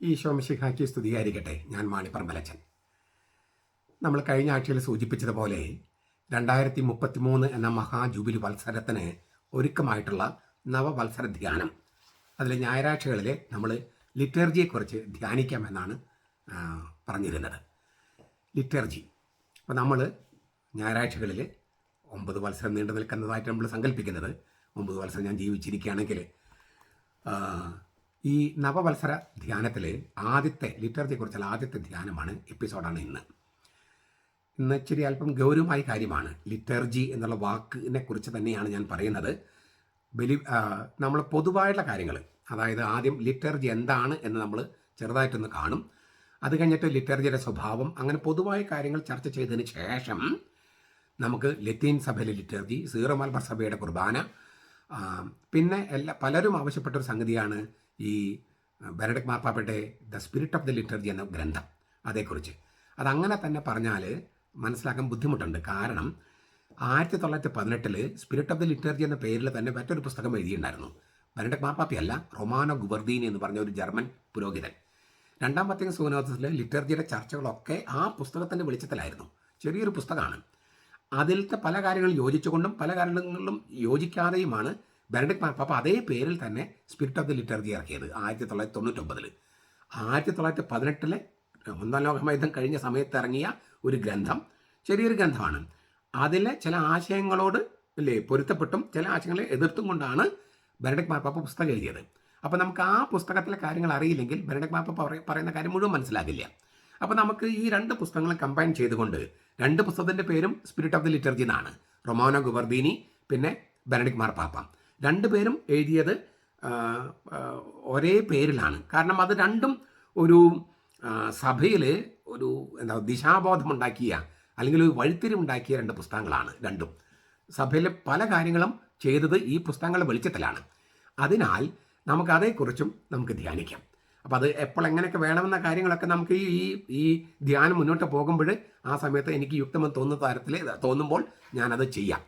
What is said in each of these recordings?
ഈശോ മിശിഹാക്കി സ്തുതിയായിരിക്കട്ടെ ഞാൻ മാണിപ്പറമ്പലച്ചൻ. നമ്മൾ കഴിഞ്ഞ ആഴ്ചയിൽ സൂചിപ്പിച്ചതുപോലെ രണ്ടായിരത്തി മുപ്പത്തി മൂന്ന് എന്ന മഹാജൂബിലി വത്സരത്തിന് ഒരുക്കമായിട്ടുള്ള നവവത്സര ധ്യാനം. അതിൽ ഞായറാഴ്ചകളിൽ നമ്മൾ ലിറ്റർജിയെക്കുറിച്ച് ധ്യാനിക്കാമെന്നാണ് പറഞ്ഞിരുന്നത്. ലിറ്റർജി. അപ്പോൾ നമ്മൾ ഞായറാഴ്ചകളിൽ ഒമ്പത് വത്സരം നീണ്ടു നിൽക്കുന്നതായിട്ട് നമ്മൾ സങ്കല്പിക്കുന്നത്. ഒമ്പത് വത്സരം ഞാൻ ജീവിച്ചിരിക്കുകയാണെങ്കിൽ ഈ നവവത്സര ധ്യാനത്തിലെ ആദ്യത്തെ കുറിച്ചുള്ള ആദ്യത്തെ ധ്യാനമാണ് എപ്പിസോഡാണ് ഇന്ന്. ഇന്ന് ഇച്ചിരി അല്പം ഗൗരവമായ കാര്യമാണ്. ലിറ്റർജി എന്നുള്ള വാക്കിനെ കുറിച്ച് തന്നെയാണ് ഞാൻ പറയുന്നത്. ബലി നമ്മൾ പൊതുവായുള്ള കാര്യങ്ങൾ അതായത് ആദ്യം ലിറ്റർജി എന്താണ് എന്ന് നമ്മൾ ചെറുതായിട്ടൊന്ന് കാണും. അത് കഴിഞ്ഞിട്ട് ലിറ്റർജിയുടെ സ്വഭാവം അങ്ങനെ പൊതുവായ കാര്യങ്ങൾ ചർച്ച ചെയ്തതിന് ശേഷം നമുക്ക് ലത്തീൻ സഭയിലെ ലിറ്റർജി സീറോ മലബാർ സഭയുടെ കുർബാന പിന്നെ എല്ലാ പലരും ആവശ്യപ്പെട്ട ഒരു സംഗതിയാണ് ഈ ബെനഡക് മാർപ്പാപ്പയുടെ the spirit of the liturgy എന്ന ഗ്രന്ഥം അതേക്കുറിച്ച്. അതങ്ങനെ തന്നെ പറഞ്ഞാൽ മനസ്സിലാക്കാൻ ബുദ്ധിമുട്ടുണ്ട്. കാരണം ആയിരത്തി തൊള്ളായിരത്തി പതിനെട്ടിൽ സ്പിരിറ്റ് ഓഫ് ദി ലിറ്റർജി എന്ന പേരിൽ തന്നെ മറ്റൊരു പുസ്തകം എഴുതിയിട്ടുണ്ടായിരുന്നു. ബെനഡക് മാർപ്പാപ്പയല്ല റൊമാനോ ഗുബർദീനി എന്ന് പറഞ്ഞ ഒരു ജർമ്മൻ പുരോഹിതൻ. രണ്ടാം സൂനോദത്തിൽ സൂനോസിൽ ലിറ്റർജിയുടെ ചർച്ചകളൊക്കെ ആ പുസ്തകത്തിന്റെ വെളിച്ചത്തിലായിരുന്നു. ചെറിയൊരു പുസ്തകമാണ്. അതിലത്തെ പല കാര്യങ്ങളും യോജിച്ചുകൊണ്ടും പല കാര്യങ്ങളിലും യോജിക്കാതെയുമാണ് ബെനഡിക് പാപ്പ അതേ പേരിൽ തന്നെ സ്പിരിറ്റ് ഓഫ് ദി ലിറ്റർജി ഇറക്കിയത് ആയിരത്തി തൊള്ളായിരത്തി തൊണ്ണൂറ്റൊമ്പതിൽ ആയിരത്തി തൊള്ളായിരത്തി പതിനെട്ടിലെ ഒന്നാം ലോകമയുദ്ധം കഴിഞ്ഞ സമയത്ത് ഇറങ്ങിയ ഒരു ഗ്രന്ഥം ചെറിയൊരു ഗ്രന്ഥമാണ്. അതിലെ ചില ആശയങ്ങളോട് അല്ലേ പൊരുത്തപ്പെട്ടും ചില ആശയങ്ങളെ എതിർത്തും കൊണ്ടാണ് ബെനഡിക് മാർപ്പാപ്പ പുസ്തകം എഴുതിയത്. അപ്പോൾ നമുക്ക് ആ പുസ്തകത്തിലെ കാര്യങ്ങൾ അറിയില്ലെങ്കിൽ ബെനഡിക് മാർപ്പാപ്പ പറയുന്ന കാര്യം മുഴുവൻ മനസ്സിലാകില്ല. അപ്പോൾ നമുക്ക് ഈ രണ്ട് പുസ്തകങ്ങൾ കമ്പൈൻ ചെയ്തുകൊണ്ട് രണ്ട് പുസ്തകത്തിന്റെ പേരും സ്പിരിറ്റ് ഓഫ് ദി ലിറ്റർജി എന്നാണ്. റൊമാനോ ഗുബർദീനി പിന്നെ ബെനഡിക് മാർപ്പാപ്പ. രണ്ടുപേരും എഴുതിയത് ഒരേ പേരിലാണ്. കാരണം അത് രണ്ടും ഒരു സഭയിൽ ഒരു എന്താ ദിശാബോധമുണ്ടാക്കിയ അല്ലെങ്കിൽ ഒരു വഴിത്തിരിവുണ്ടാക്കിയ രണ്ട് പുസ്തകങ്ങളാണ് രണ്ടും. സഭയിലെ പല കാര്യങ്ങളും ചെയ്തത് ഈ പുസ്തകങ്ങളുടെ വെളിച്ചത്തിലാണ്. അതിനാൽ നമുക്ക് അതേക്കുറിച്ചും നമുക്ക് ധ്യാനിക്കാം. അപ്പോൾ അത് എപ്പോൾ എങ്ങനെയൊക്കെ വേണമെന്ന കാര്യങ്ങളൊക്കെ നമുക്ക് ഈ ഈ ധ്യാനം മുന്നോട്ട് പോകുമ്പോൾ ആ സമയത്ത് എനിക്ക് യുക്തമെന്ന് തോന്നുന്ന തരത്തിൽ തോന്നുമ്പോൾ ഞാനത് ചെയ്യാം.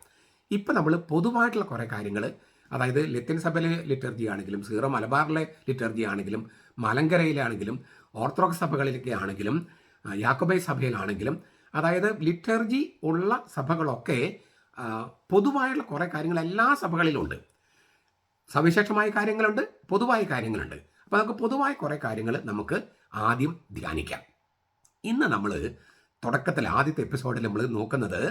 ഇപ്പം നമ്മൾ പൊതുവായിട്ടുള്ള കുറേ കാര്യങ്ങൾ അതായത് ലത്തിൻ സഭയിലെ ലിറ്റർജി ആണെങ്കിലും സീറോ മലബാറിലെ ലിറ്റർജി ആണെങ്കിലും മലങ്കരയിലാണെങ്കിലും ഓർത്തഡോക്സ് സഭകളിലൊക്കെ ആണെങ്കിലും യാക്കോബൈ സഭയിലാണെങ്കിലും അതായത് ലിറ്റർജി ഉള്ള സഭകളൊക്കെ പൊതുവായുള്ള കുറേ കാര്യങ്ങൾ എല്ലാ സഭകളിലും ഉണ്ട് സവിശേഷമായ കാര്യങ്ങളുണ്ട് പൊതുവായ കാര്യങ്ങളുണ്ട്. അപ്പോൾ നമുക്ക് പൊതുവായ കുറേ കാര്യങ്ങൾ നമുക്ക് ആദ്യം ധ്യാനിക്കാം. ഇന്ന് നമ്മൾ തുടക്കത്തിൽ ആദ്യത്തെ എപ്പിസോഡിൽ നമ്മൾ നോക്കുന്നത്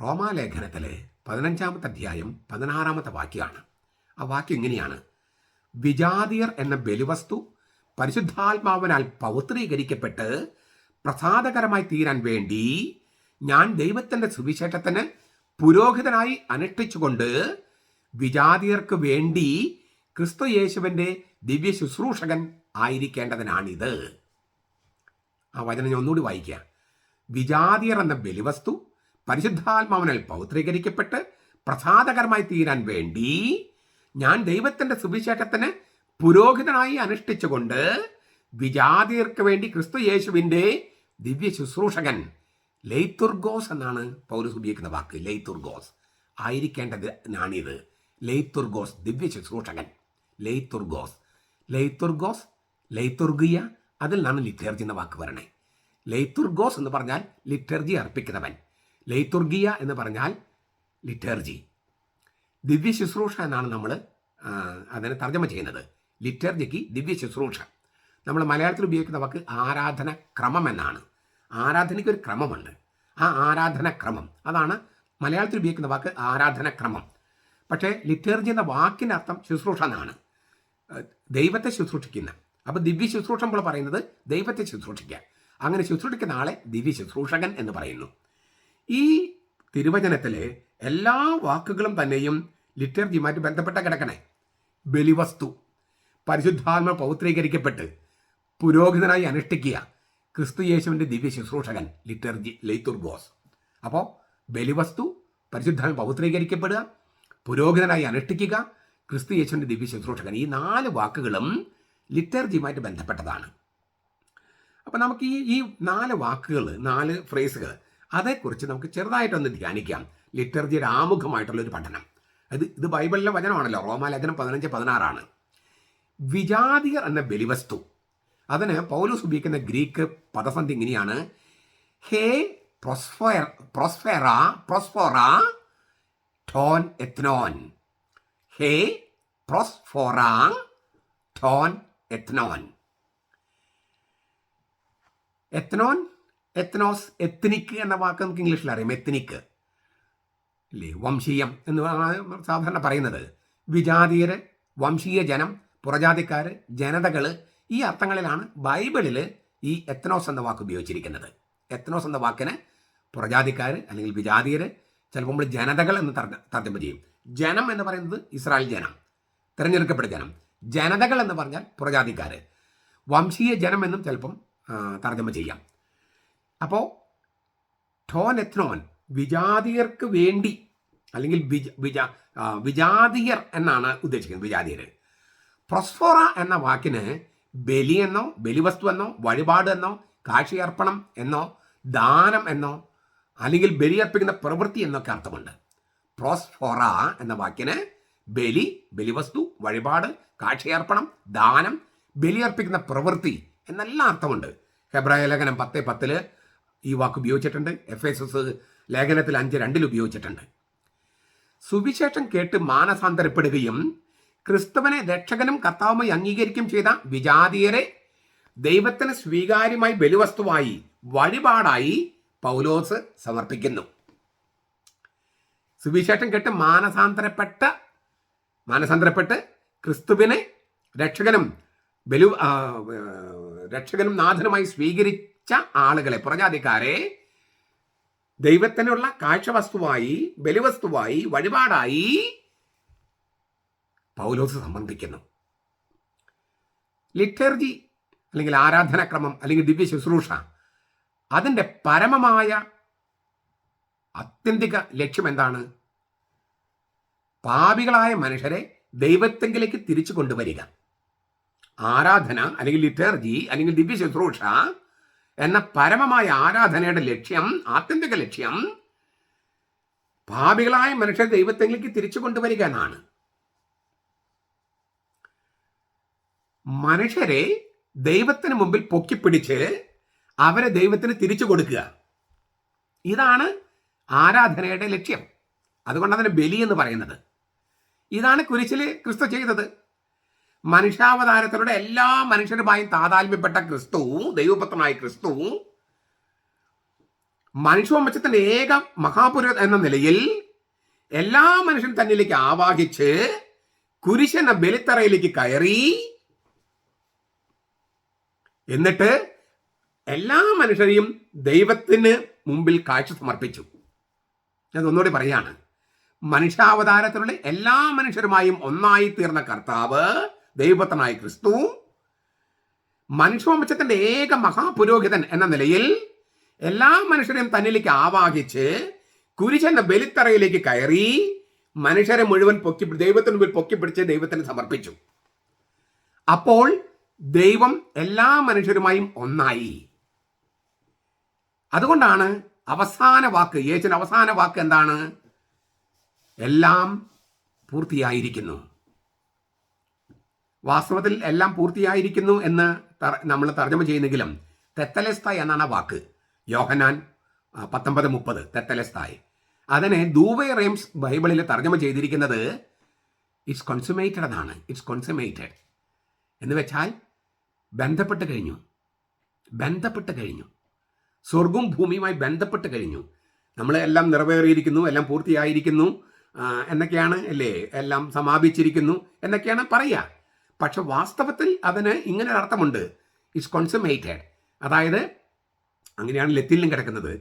റോമാലേഖനത്തിലെ പതിനഞ്ചാമത്തെ അധ്യായം പതിനാറാമത്തെ വാക്യമാണ് ആ വാക്യം ഇങ്ങനെയാണ്. വിജാതിയർ എന്ന ബലിവസ്തു പരിശുദ്ധാത്മാവിനാൽ പൗത്രീകരിക്കപ്പെട്ട് പ്രസാദകരമായി തീരാൻ വേണ്ടി ഞാൻ ദൈവത്തിന്റെ സുവിശേഷത്തിന് പുരോഹിതനായി അനുഷ്ഠിച്ചുകൊണ്ട് വിജാതിയർക്ക് വേണ്ടി ക്രിസ്തു യേശുവിന്റെ ദിവ്യ ശുശ്രൂഷകൻ ആയിരിക്കേണ്ടതിനാണിത്. ആ വചനം ഞാൻ ഒന്നുകൂടി വായിക്കുക വിജാതിയർ എന്ന ബലിവസ്തു പരിശുദ്ധാത്മാവിനാൽ പൗത്രീകരിക്കപ്പെട്ട് പ്രസാദകരമായി തീരാൻ വേണ്ടി ഞാൻ ദൈവത്തിന്റെ സുവിശേഷത്തിന് പുരോഹിതനായി അനുഷ്ഠിച്ചുകൊണ്ട് വിജാതിയർക്ക് വേണ്ടി ക്രിസ്തു യേശുവിന്റെ ദിവ്യ ശുശ്രൂഷകൻ ലെയ്ത്തുർഗോസ് എന്നാണ് പൗരസ് ഉപയോഗിക്കുന്ന വാക്ക്. ലെയ്ത്തുർഗോസ് ആയിരിക്കേണ്ടത് ഞാനിത്. ലെയ്ത്തുർഗോസ് ദിവ്യ ശുശ്രൂഷകൻ. ലെയ്ത്തുർഗോസ് ലെയ്ത്തുർഗോസ് ലെയ്ത്തുർഗിയ അതിൽ നിന്നാണ് ലിറ്റർജി എന്ന വാക്ക് വരണേ. ലെയ്ത്തുർഗോസ് എന്ന് പറഞ്ഞാൽ ലിറ്റർജി അർപ്പിക്കുന്നവൻ. ലെയ്ത്തുർഗിയ എന്ന് പറഞ്ഞാൽ ലിറ്റർജി. ദിവ്യ ശുശ്രൂഷ എന്നാണ് നമ്മൾ അതിനെ തർജമ ചെയ്യുന്നത്. ലിറ്റർജിക്ക് ദിവ്യ ശുശ്രൂഷ. നമ്മൾ മലയാളത്തിൽ ഉപയോഗിക്കുന്ന വാക്ക് ആരാധന ക്രമം എന്നാണ്. ആരാധനയ്ക്ക് ഒരു ക്രമമുണ്ട്. ആ ആരാധന ക്രമം. അതാണ് മലയാളത്തിൽ ഉപയോഗിക്കുന്ന വാക്ക് ആരാധന ക്രമം. പക്ഷേ ലിറ്റർജി എന്ന വാക്കിന്റെ അർത്ഥം ശുശ്രൂഷ എന്നാണ്. ദൈവത്തെ ശുശ്രൂഷിക്കുന്ന. അപ്പോൾ ദിവ്യ ശുശ്രൂഷ നമ്മൾ പറയുന്നത് ദൈവത്തെ ശുശ്രൂഷിക്കുക. അങ്ങനെ ശുശ്രൂഷിക്കുന്ന ആളെ ദിവ്യ ശുശ്രൂഷകൻ എന്ന് പറയുന്നു. ഈ തിരുവചനത്തിലെ എല്ലാ വാക്കുകളും തന്നെയും ലിറ്റർജിയുമായിട്ട് ബന്ധപ്പെട്ട കിടക്കണേ. ബലിവസ്തു പരിശുദ്ധാത്മ പൗത്രീകരിക്കപ്പെട്ട് പുരോഹിതനായി അനുഷ്ഠിക്കുക. ക്രിസ്തു യേശുവിന്റെ ദിവ്യ ശുശ്രൂഷകൻ ലിറ്റർജി ലെയ്ത്തുർഗോസ് അപ്പോൾ ബലിവസ്തു പരിശുദ്ധാത്മ പൗത്രീകരിക്കപ്പെടുക പുരോഹിതനായി അനുഷ്ഠിക്കുക ക്രിസ്തു യേശുവിന്റെ ദിവ്യ ശുശ്രൂഷകൻ. ഈ നാല് വാക്കുകളും ലിറ്റർജിയുമായിട്ട് ബന്ധപ്പെട്ടതാണ്. അപ്പോൾ നമുക്ക് ഈ ഈ നാല് വാക്കുകൾ നാല് ഫ്രേസുകൾ അതേക്കുറിച്ച് നമുക്ക് ചെറുതായിട്ടൊന്ന് ധ്യാനിക്കാം. ലിറ്റർജിയുടെ ആമുഖമായിട്ടുള്ള ഒരു പഠനം. അത് ഇത് ബൈബിളിലെ വചനമാണല്ലോ. റോമാലേഖനം പതിനഞ്ച് പതിനാറാണ്. വിജാതിയർ എന്ന ബലിവസ്തു. അതിന് പൗലൂസ് ഉപയോഗിക്കുന്ന ഗ്രീക്ക് പദസന്ധി ഇങ്ങനെയാണ്. ഹേ പ്രൊസ്ഫയർ പ്രൊസ്ഫെറ പ്രൊസ്ഫോറ ടോൻ എത്നോൻ. ഹേ പ്രൊസ്ഫോറ ടോൻ എത്നോൻ. എത്നോൻ എത്നോസ് എത്നിക് എന്ന വാക്ക് നമുക്ക് ഇംഗ്ലീഷിൽ അറിയാം. എത്നിക് അല്ലേ വംശീയം എന്ന് സാധാരണ പറയുന്നത്. വിജാതീയര് വംശീയ ജനം പുറജാതിക്കാർ ജനതകൾ ഈ അർത്ഥങ്ങളിലാണ് ബൈബിളിൽ ഈ എത്നോസ് എന്ന വാക്ക് ഉപയോഗിച്ചിരിക്കുന്നത്. എത്നോസ് എന്ന വാക്കിന് പുറജാതിക്കാർ അല്ലെങ്കിൽ വിജാതീയര് ചിലപ്പോൾ നമ്മൾ ജനതകൾ എന്ന് തർജ- തർജമ ചെയ്യും. ജനം എന്ന് പറയുന്നത് ഇസ്രായേൽ ജനം. തിരഞ്ഞെടുക്കപ്പെട്ട ജനം. ജനതകൾ എന്ന് പറഞ്ഞാൽ പുറജാതിക്കാർ വംശീയ ജനം എന്നും ചിലപ്പം തർജമ ചെയ്യാം. അപ്പോൾ ടോൻ എത്നോൻ വിജാതിയർക്ക് വേണ്ടി അല്ലെങ്കിൽ വിജ വിജ എന്നാണ് ഉദ്ദേശിക്കുന്നത് വിജാതിയർ പ്രൊസ്ഫോറ എന്ന വാക്കിന് ബലി എന്നോ ബലിവസ്തു എന്നോ വഴിപാട് എന്നോ കാഴ്ചയർപ്പണം എന്നോ ദാനം എന്നോ അല്ലെങ്കിൽ ബലിയർപ്പിക്കുന്ന പ്രവൃത്തി എന്നൊക്കെ അർത്ഥമുണ്ട്. പ്രോസ്ഫോറ എന്ന വാക്കിന് ബലി ബലിവസ്തു വഴിപാട് കാഴ്ചയർപ്പണം ദാനം ബലിയർപ്പിക്കുന്ന പ്രവൃത്തി എന്നെല്ലാം അർത്ഥമുണ്ട്. ഹെബ്രായ ലേഖനം പത്ത് പത്തിൽ ഈ വാക്ക് ഉപയോഗിച്ചിട്ടുണ്ട്. എഫ് എസ് എസ് ലേഖനത്തിൽ അഞ്ച് രണ്ടിൽ ഉപയോഗിച്ചിട്ടുണ്ട്. സുവിശേഷം കേട്ട് മാനസാന്തരപ്പെടുകയും ക്രിസ്തുവനെ രക്ഷകനും കർത്താവുമായി അംഗീകരിക്കുകയും ചെയ്ത വിജാതീയരെ ദൈവത്തിന് സ്വീകാര്യമായി ബലിവസ്തുവായി വഴിപാടായി പൗലോസ് സമർപ്പിക്കുന്നു. സുവിശേഷം കേട്ട് മാനസാന്തരപ്പെട്ട മാനസാന്തരപ്പെട്ട് ക്രിസ്തുവിനെ രക്ഷകനും ബലു രക്ഷകനും നാഥനുമായി സ്വീകരിച്ച ആളുകളെ പുറജാതിക്കാരെ ദൈവത്തിനുള്ള കാഴ്ചവസ്തുവായി ബലിവസ്തുവായി വഴിപാടായി പൗലോസ് സംബന്ധിക്കുന്നു. ലിറ്റർജി അല്ലെങ്കിൽ ആരാധനാക്രമം അല്ലെങ്കിൽ ദിവ്യ ശുശ്രൂഷ അതിന്റെ പരമമായ അത്യന്തിക ലക്ഷ്യം എന്താണ്? പാപികളായ മനുഷ്യരെ ദൈവത്തെങ്കിലേക്ക് തിരിച്ചു കൊണ്ടുവരിക. ആരാധന അല്ലെങ്കിൽ ലിറ്റർജി അല്ലെങ്കിൽ ദിവ്യ ശുശ്രൂഷ എന്ന പരമമായ ആരാധനയുടെ ലക്ഷ്യം ആത്യന്തിക ലക്ഷ്യം പാപികളായ മനുഷ്യർ ദൈവത്തെങ്കിലേക്ക് തിരിച്ചു കൊണ്ടുവരിക എന്നാണ്. മനുഷ്യരെ ദൈവത്തിന് മുമ്പിൽ പൊക്കിപ്പിടിച്ച് അവരെ ദൈവത്തിന് തിരിച്ചു കൊടുക്കുക. ഇതാണ് ആരാധനയുടെ ലക്ഷ്യം. അതുകൊണ്ടാണ് ബലി എന്ന് പറയുന്നത്. ഇതാണ് കുരിശിൽ ക്രിസ്തു ചെയ്തത്. മനുഷ്യാവതാരത്തിലൂടെ എല്ലാ മനുഷ്യരുമായും താതാത്മ്യപ്പെട്ട ക്രിസ്തു ദൈവപുത്രനായ ക്രിസ്തു മനുഷ്യവംശത്തിന്റെ ഏക മഹാപുര എന്ന നിലയിൽ എല്ലാ മനുഷ്യരും തന്നിലേക്ക് ആവാഹിച്ച് കുരിശെന്ന ബലിത്തറയിലേക്ക് കയറി എന്നിട്ട് എല്ലാ മനുഷ്യരെയും ദൈവത്തിന് മുമ്പിൽ കാഴ്ച സമർപ്പിച്ചു. ഞാൻ ഒന്നുകൂടി പറയാണ്. മനുഷ്യാവതാരത്തിലുള്ള എല്ലാ മനുഷ്യരുമായും ഒന്നായി തീർന്ന കർത്താവ് ദൈവപുത്രനായ ക്രിസ്തു മനുഷ്യവംശത്തിന്റെ ഏക മഹാപുരോഹിതൻ എന്ന നിലയിൽ എല്ലാ മനുഷ്യരെയും തന്നിലേക്ക് ആവാഹിച്ച് കുരിശന്റെ ബലിത്തറയിലേക്ക് കയറി മനുഷ്യരെ മുഴുവൻ പൊക്കി ദൈവത്തിന് മുമ്പിൽ പൊക്കിപ്പിടിച്ച് ദൈവത്തിന് സമർപ്പിച്ചു. അപ്പോൾ ദൈവം എല്ലാ മനുഷ്യരുമായും ഒന്നായി. അതുകൊണ്ടാണ് അവസാന വാക്ക് യേശുവിന്റെ അവസാന വാക്ക് എന്താണ്? എല്ലാം പൂർത്തിയായിരിക്കുന്നു. വാസ്തവത്തിൽ എല്ലാം പൂർത്തിയായിരിക്കുന്നു എന്ന് നമ്മൾ തർജമ ചെയ്യുന്നെങ്കിലും തെത്തലെസ്തായ് എന്നാണ് ആ വാക്ക്. യോഹനാൻ പത്തൊമ്പത് മുപ്പത് തെത്തലസ്തായ് അതിനെ ദൂവേ റെയിംസ് ബൈബിളിൽ തർജമ ചെയ്തിരിക്കുന്നത് ഇറ്റ്സ് കൺസുമേറ്റഡ് എന്നാണ്. It's consummated. എന്ന് വെച്ചാൽ ബന്ധപ്പെട്ട് കഴിഞ്ഞു. ബന്ധപ്പെട്ട് കഴിഞ്ഞു. സ്വർഗവും ഭൂമിയുമായി ബന്ധപ്പെട്ട് കഴിഞ്ഞു. നമ്മൾ എല്ലാം നിറവേറിയിരിക്കുന്നു എല്ലാം പൂർത്തിയായിരിക്കുന്നു എന്നൊക്കെയാണ് അല്ലേ? എല്ലാം സമാപിച്ചിരിക്കുന്നു എന്നൊക്കെയാണ് പറയുക. പക്ഷെ വാസ്തവത്തിൽ അതിന് ഇങ്ങനെ അർത്ഥമുണ്ട് ഇറ്റ്സ് കോൺസമേറ്റഡ് അതായത് അങ്ങനെയാണ് ലത്തിലും കിടക്കുന്നത്.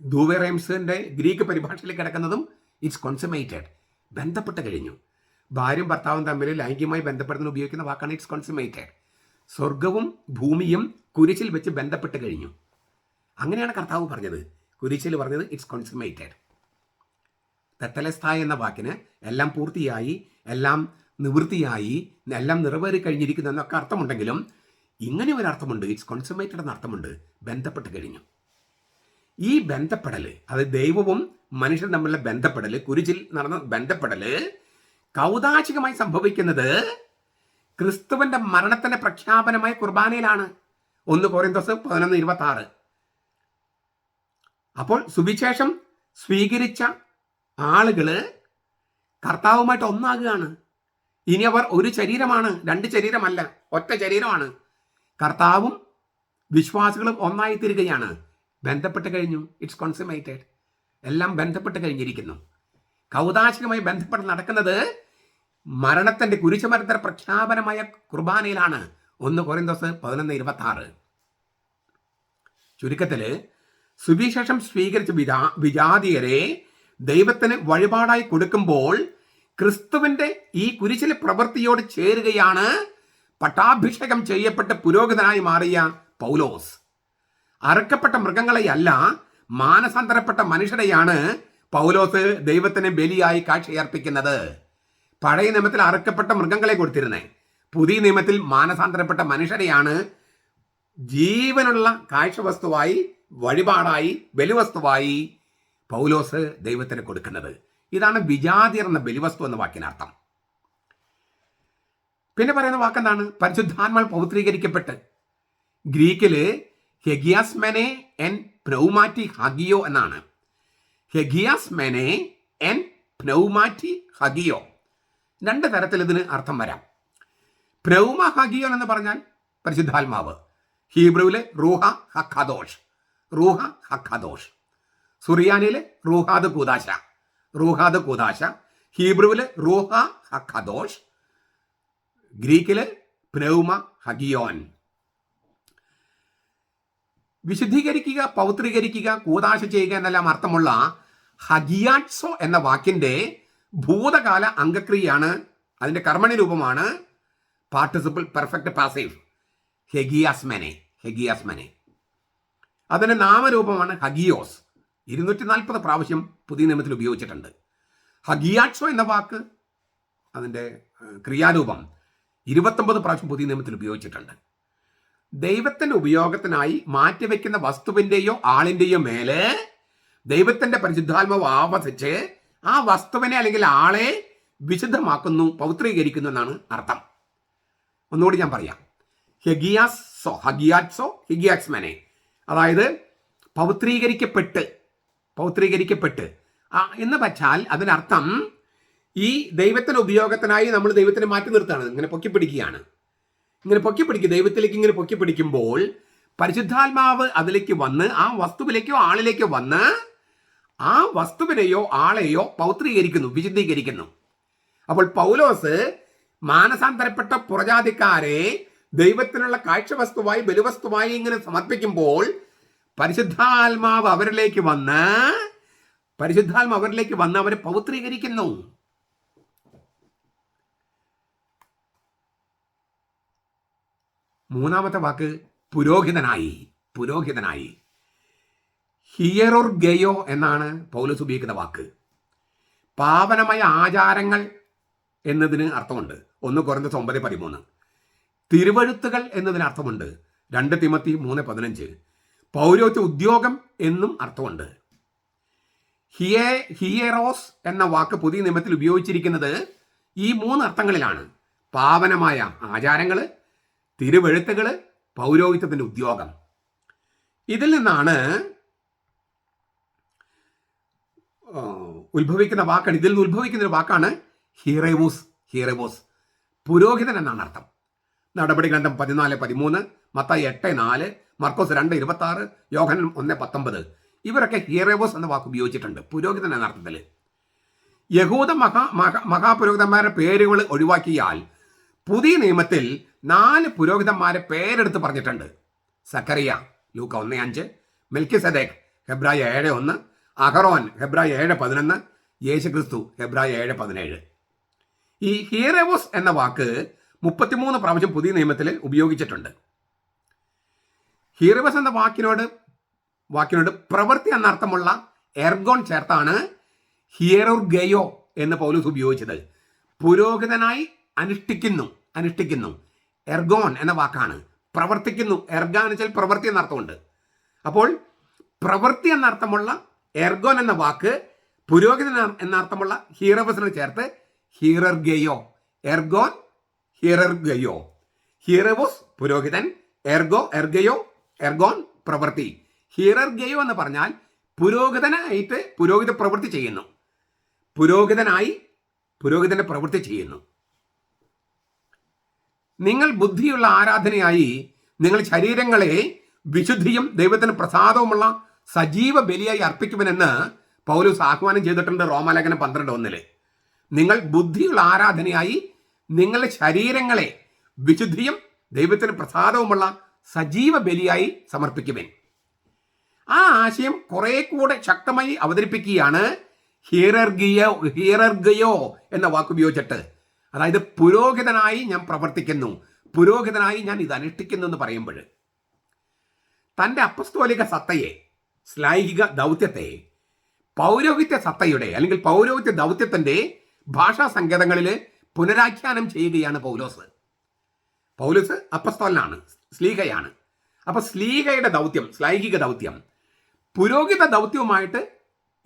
ദൂവെറേംസിന്റെ ഗ്രീക്ക് പരിഭാഷയിൽ കിടക്കുന്നതും ഇറ്റ്സ് കോൺസമേറ്റഡ് ബന്ധപ്പെട്ട് കഴിഞ്ഞു. ഭാര്യയും ഭർത്താവും തമ്മിൽ ലൈംഗികമായി ബന്ധപ്പെടുന്നതിന് ഉപയോഗിക്കുന്ന വാക്കാണ് ഇറ്റ്സ് കോൺസമേറ്റഡ് സ്വർഗവും ഭൂമിയും കുരിശിൽ വെച്ച് ബന്ധപ്പെട്ട് കഴിഞ്ഞു. അങ്ങനെയാണ് കർത്താവ് പറഞ്ഞത്. കുരിശിൽ പറഞ്ഞത് ഇറ്റ്സ് കോൺസമേറ്റഡ് തെത്തലസ്ഥായ എന്ന വാക്കിന് എല്ലാം പൂർത്തിയായി എല്ലാം നിവൃത്തിയായി എല്ലാം നിറവേറി കഴിഞ്ഞിരിക്കുന്നു എന്നൊക്കെ അർത്ഥമുണ്ടെങ്കിലും ഇങ്ങനെ ഒരു അർത്ഥമുണ്ട് ഇറ്റ്സ് കോൺസമേറ്റഡ് എന്ന അർത്ഥമുണ്ട് ബന്ധപ്പെട്ട് കഴിഞ്ഞു. ഈ ബന്ധപ്പെടൽ അത് ദൈവവും മനുഷ്യൻ തമ്മിലുള്ള ബന്ധപ്പെടൽ കുരിശിൽ നടന്ന ബന്ധപ്പെടൽ കൗതാശികമായി സംഭവിക്കുന്നത് ക്രിസ്തുവിന്റെ മരണത്തിന്റെ പ്രഖ്യാപനമായ കുർബാനയിലാണ്. ഒന്ന് കോറിന്തോസ് പതിനൊന്ന് ഇരുപത്തി ആറ് അപ്പോൾ സുവിശേഷം സ്വീകരിച്ച ആളുകൾ കർത്താവുമായിട്ട് ഒന്നാകുകയാണ്. ഇനി അവർ ഒരു ശരീരമാണ് രണ്ട് ശരീരമല്ല ഒറ്റ ശരീരമാണ്. കർത്താവും വിശ്വാസികളും ഒന്നായി തീരുകയാണ്. ബന്ധപ്പെട്ട് കഴിഞ്ഞു. ഇറ്റ്സ് കോൺസിമേറ്റഡ് എല്ലാം ബന്ധപ്പെട്ട് കഴിഞ്ഞിരിക്കുന്നു. കൗതാശികമായി ബന്ധപ്പെട്ട് നടക്കുന്നത് മരണത്തിന്റെ കുരിശുമരണത്തിന്റെ പ്രഖ്യാപനമായ കുർബാനയിലാണ്. ഒന്ന് കൊറിന്തോസ് പതിനൊന്ന് ഇരുപത്തി ആറ് ചുരുക്കത്തിൽ സുവിശേഷം സ്വീകരിച്ച വിജാ വിജാതിയരെ ദൈവത്തിന് വഴിപാടായി കൊടുക്കുമ്പോൾ ക്രിസ്തുവിന്റെ ഈ കുരിശിലെ പ്രവൃത്തിയോട് ചേരുകയാണ് പട്ടാഭിഷേകം ചെയ്യപ്പെട്ട പുരോഹിതനായി മാറിയ പൗലോസ്. അറുക്കപ്പെട്ട മൃഗങ്ങളെയല്ല മാനസാന്തരപ്പെട്ട മനുഷ്യരെയാണ് പൗലോസ് ദൈവത്തിന് ബലിയായി കാഴ്ചയർപ്പിക്കുന്നത്. പഴയ നിയമത്തിൽ അറക്കപ്പെട്ട മൃഗങ്ങളെ കൊടുത്തിരുന്നേ. പുതിയ നിയമത്തിൽ മാനസാന്തരപ്പെട്ട മനുഷ്യരെയാണ് ജീവനുള്ള കാഴ്ചവസ്തുവായി വഴിപാടായി ബലിവസ്തുവായി പൗലോസ് ദൈവത്തിന് കൊടുക്കുന്നത്. ഇതാണ് വിജാതിർ എന്ന ബലിവസ്തു എന്ന വാക്കിനർത്ഥം. പിന്നെ പറയുന്ന വാക്കെന്താണ്? പരിശുദ്ധാത്മാൾ പൗത്രീകരിക്കപ്പെട്ട്. ഗ്രീക്കിൽ ഹെഗിയാസ്മെനെ എൻ പ്നൗമാറ്റി ഹഗിയോ എന്നാണ്. ഹെഗിയാസ്മെനെ എൻ പ്നൗമാറ്റി ഹഗിയോ രണ്ട് തരത്തിൽ ഇതിന് അർത്ഥം വരാം. പ്രൗമ ഹഗിയോൻ എന്ന് പറഞ്ഞാൽ പരിശുദ്ധാത്മാവ്. ഹീബ്രുവിലെ റൂഹ ഹഖദോഷ്. റൂഹ ഹഖദോഷ്. സുറിയാനിലെ റൂഹാദ് കൂദാശ. റൂഹാദ് കൂദാശ. ഹീബ്രുവിലെ റൂഹ ഹഖദോഷ് ഗ്രീക്കിൽ പ്നൗമ ഹഗിയോൻ. വിശുദ്ധീകരിക്കുക പൗത്രീകരിക്കുക കൂതാശ ചെയ്യുക എന്നെല്ലാം അർത്ഥമുള്ള ഹഗിയാറ്റ്സോ എന്ന വാക്കിന്റെ ഭൂതകാല അംഗക്രിയയാണ് അതിന്റെ കർമ്മണി രൂപമാണ് പാർട്ടിസിപ്പിൾ പെർഫെക്റ്റ് പാസീവ് ഹെഗിയാസ്മനെ ഹെഗിയാസ്മനെ. അതിന്റെ നാമരൂപമാണ് ഹഗിയോസ്. ഇരുന്നൂറ്റി നാൽപ്പത് പ്രാവശ്യം പുതിയ നിയമത്തിൽ ഉപയോഗിച്ചിട്ടുണ്ട്. ഹഗിയാറ്റ്സോ എന്ന വാക്ക് അതിന്റെ ക്രിയാരൂപം ഇരുപത്തൊമ്പത് പ്രാവശ്യം പുതിയ നിയമത്തിൽ ഉപയോഗിച്ചിട്ടുണ്ട്. ദൈവത്തിന്റെ ഉപയോഗത്തിനായി മാറ്റിവെക്കുന്ന വസ്തുവിന്റെയോ ആളിന്റെയോ മേലെ ദൈവത്തിന്റെ പരിശുദ്ധാത്മാവ് ആവസിച്ച് ആ വസ്തുവിനെ അല്ലെങ്കിൽ ആളെ വിശുദ്ധമാക്കുന്നു പൗത്രീകരിക്കുന്നു എന്നാണ് അർത്ഥം. ഒന്നുകൂടി ഞാൻ പറയാം. ഹെഗിയാസോ ഹഗിയാറ്റ്സോ ഹിഗിയാക്സ്മനെ അതായത് പൗത്രീകരിക്കപ്പെട്ട് പൗത്രീകരിക്കപ്പെട്ട്. ആ എന്ന് വച്ചാൽ അതിനർത്ഥം ഈ ദൈവത്തിന്റെ ഉപയോഗത്തിനായി നമ്മൾ ദൈവത്തിനെ മാറ്റി നിർത്താണ് ഇങ്ങനെ പൊക്കി പിടിക്കുകയാണ് ഇങ്ങനെ പൊക്കി പിടിക്കുക ദൈവത്തിലേക്ക് ഇങ്ങനെ പൊക്കി പിടിക്കുമ്പോൾ പരിശുദ്ധാത്മാവ് അതിലേക്ക് വന്ന് ആ വസ്തുവിലേക്കോ ആളിലേക്കോ വന്ന് ആ വസ്തുവിനെയോ ആളെയോ പൗത്രീകരിക്കുന്നു വിശുദ്ധീകരിക്കുന്നു. അപ്പോൾ പൗലോസ് മാനസാന്തരപ്പെട്ട പുറജാതിക്കാരെ ദൈവത്തിനുള്ള കാഴ്ചവസ്തുവായി ബലിവസ്തുവായി ഇങ്ങനെ സമർപ്പിക്കുമ്പോൾ പരിശുദ്ധാത്മാവ് അവരിലേക്ക് വന്ന് പരിശുദ്ധാത്മാവ് അവരിലേക്ക് വന്ന് അവരെ പൗത്രീകരിക്കുന്നു. മൂന്നാമത്തെ വാക്ക് പുരോഹിതനായി പുരോഹിതനായി. ഹിയറോർ ഗയോ എന്നാണ് പൗലസ് ഉപയോഗിക്കുന്ന വാക്ക്. പാവനമായ ആചാരങ്ങൾ എന്നതിന് അർത്ഥമുണ്ട്. ഒന്ന് കുറഞ്ഞ ഒമ്പത് പതിമൂന്ന്. തിരുവഴുത്തുകൾ എന്നതിന് അർത്ഥമുണ്ട്. രണ്ട് തിമത്തി മൂന്ന് പതിനഞ്ച്. പൗരോഹിത്യ ഉദ്യോഗം എന്നും അർത്ഥമുണ്ട്. ഹിയേ ഹിയറോസ് എന്ന വാക്ക് പുതിയ നിയമത്തിൽ ഉപയോഗിച്ചിരിക്കുന്നത് ഈ മൂന്ന് അർത്ഥങ്ങളിലാണ്. പാവനമായ ആചാരങ്ങൾ തിരുവെഴുത്തുകൾ പൗരോഹിത്യത്തിന്റെ ഉദ്യോഗം. ഇതിൽ നിന്നാണ് ഉത്ഭവിക്കുന്ന വാക്കാണ്. ഇതിൽ നിന്ന് ഉത്ഭവിക്കുന്ന ഒരു വാക്കാണ് ഹീറേവൂസ് ഹീറേവൂസ്. പുരോഹിതൻ എന്നാണ് അർത്ഥം. നടപടി ഗ്രന്ഥം പതിനാല് പതിമൂന്ന് മത്തായി എട്ട് നാല് മർക്കോസ് രണ്ട് ഇരുപത്തി ആറ് യോഹനൻ ഒന്ന് പത്തൊമ്പത്. ഇവരൊക്കെ ഹീറേവോസ് എന്ന വാക്ക് ഉപയോഗിച്ചിട്ടുണ്ട്. പുരോഹിതൻ എന്ന അർത്ഥത്തിൽ. യഹൂദ മഹാ മഹാപുരോഹിതന്മാരുടെ പേരുകൾ ഒഴിവാക്കിയാൽ പുതിയ നിയമത്തിൽ നാല് പുരോഹിതന്മാരെ പേരെടുത്ത് പറഞ്ഞിട്ടുണ്ട്. സക്കറിയ ലൂക്ക ഒന്ന് അഞ്ച് മിൽക്കി സദേഖ് ഹെബ്രായ ഏഴ് ഒന്ന് അഹറോൻ ഹെബ്രായ ഏഴ് പതിനൊന്ന് യേശുക്രിസ്തു ഹെബ്രായ ഏഴ് പതിനേഴ്. ഈ ഹീറേവോസ് എന്ന വാക്ക് മുപ്പത്തിമൂന്ന് പ്രാവശ്യം പുതിയ നിയമത്തിൽ ഉപയോഗിച്ചിട്ടുണ്ട്. ഹീറോവസ് എന്ന വാക്കിനോട് വാക്കിനോട് പ്രവൃത്തി എന്നർത്ഥമുള്ള എർഗോൺ ചേർത്താണ് ഹിയറോർ ഗയോ എന്ന് പൗലൂസ് ഉപയോഗിച്ചത്. പുരോഹിതനായി അനുഷ്ഠിക്കുന്നു അനുഷ്ഠിക്കുന്നു. എർഗോൺ എന്ന വാക്കാണ്. പ്രവർത്തിക്കുന്നു. എർഗാൻ എന്ന് വെച്ചാൽ പ്രവൃത്തി എന്നർത്ഥമുണ്ട് അപ്പോൾ പ്രവൃത്തി എന്നർത്ഥമുള്ള എർഗോൻ എന്ന വാക്ക് പുരോഹിതൻ എന്നർത്ഥമുള്ള ഹീറബസിനോട് ചേർത്ത് ഹീറർ ഗയോ എർഗോൻ ഹീറർഗയോ ഹീറബോസ് പുരോഹിതൻ എർഗോ എർഗയോ എർഗോൺ പ്രവൃത്തി. ഹീറർഗയോ എന്ന് പറഞ്ഞാൽ പുരോഹിതനായിട്ട് പുരോഹിത പ്രവൃത്തി ചെയ്യുന്നു. പുരോഹിതനായി പുരോഹിതന്റെ പ്രവൃത്തി ചെയ്യുന്നു. നിങ്ങൾ ബുദ്ധിയുള്ള ആരാധനയായി നിങ്ങൾ ശരീരങ്ങളെ വിശുദ്ധിയും ദൈവത്തിന് പ്രസാദവുമുള്ള സജീവ ബലിയായി അർപ്പിക്കുമെന്ന് പൗലൂസ് ആഹ്വാനം ചെയ്തിട്ടുണ്ട് റോമാലേഖനം പന്ത്രണ്ട് ഒന്നിൽ. നിങ്ങൾ ബുദ്ധിയുള്ള ആരാധനയായി നിങ്ങളുടെ ശരീരങ്ങളെ വിശുദ്ധിയും ദൈവത്തിന് പ്രസാദവുമുള്ള സജീവ ബലിയായി സമർപ്പിക്കുവിൻ. ആ ആശയം കുറെ കൂടെ ശക്തമായി അവതരിപ്പിക്കുകയാണ് ഹീറർഗിയോ ഹീറർഗയോ എന്ന വാക്ക് ഉപയോഗിച്ചിട്ട് അതായത് പുരോഹിതനായി ഞാൻ പ്രവർത്തിക്കുന്നു. പുരോഹിതനായി ഞാൻ ഇത് അനുഷ്ഠിക്കുന്നു എന്ന് പറയുമ്പോൾ. തന്റെ അപ്പസ്തോലിക സത്തയെ ശ്ലൈഹിക ദൗത്യത്തെ പൗരോഹിത്യ സത്തയുടെ അല്ലെങ്കിൽ പൗരോഹിത്യ ദൗത്യത്തിന്റെ ഭാഷാ സങ്കേതങ്ങളിൽ പുനരാഖ്യാനം ചെയ്യുകയാണ് പൗലോസ്. പൗലോസ് അപ്പസ്തോലനാണ്. സ്ലീഹയാണ് അപ്പൊ സ്ലീഹയുടെ ദൗത്യം ശ്ലൈഹിക ദൗത്യം പുരോഹിത ദൗത്യവുമായിട്ട്